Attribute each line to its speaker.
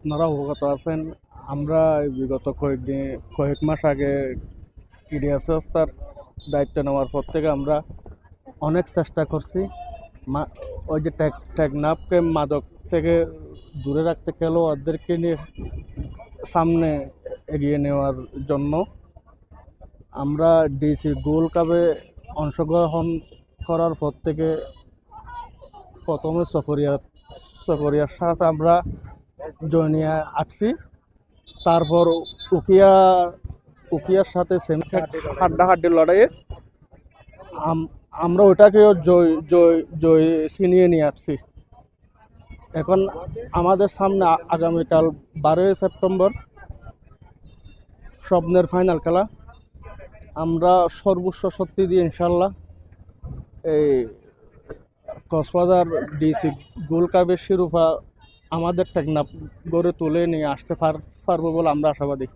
Speaker 1: আপনারা অবগত আছেন, আমরা বিগত কয়েকদিন কয়েক মাস আগে ক্রীড়া সংস্থার দায়িত্ব নেওয়ার পর থেকে আমরা অনেক চেষ্টা করছি। মা- ওই যে টেক, টেকনাফকে মাদক থেকে দূরে রাখতে খেলোয়াড়দেরকে নিয়ে সামনে এগিয়ে নেওয়ার জন্য আমরা ডিসি গোল্ড কাপে অংশগ্রহণ করার পর থেকে প্রথমে সফরিয়া, সফরিয়ার সাথে আমরা জয়নিয়া আসছি। তারপর উকিয়া উকিয়ার সাথে সেমি হাড্ডাহাড্ডি লড়াইয়ে? আম- আমরা ওটাকেও জয় জয় জয় ছিনিয়ে নিয়ে আসছি। এখন আমাদের সামনে আগামীকাল বারোই সেপ্টেম্বর স্বপ্নের ফাইনাল খেলা। আমরা সর্বোচ্চ শক্তি দিয়ে ইনশাল্লাহ এই কক্সবাজার ডিসি গোল্ড কাপের শিরোপা আমাদের টেকনাফ গড়ে তুলে নিয়ে আসতে পার পারব বলে আমরা আশাবাদী।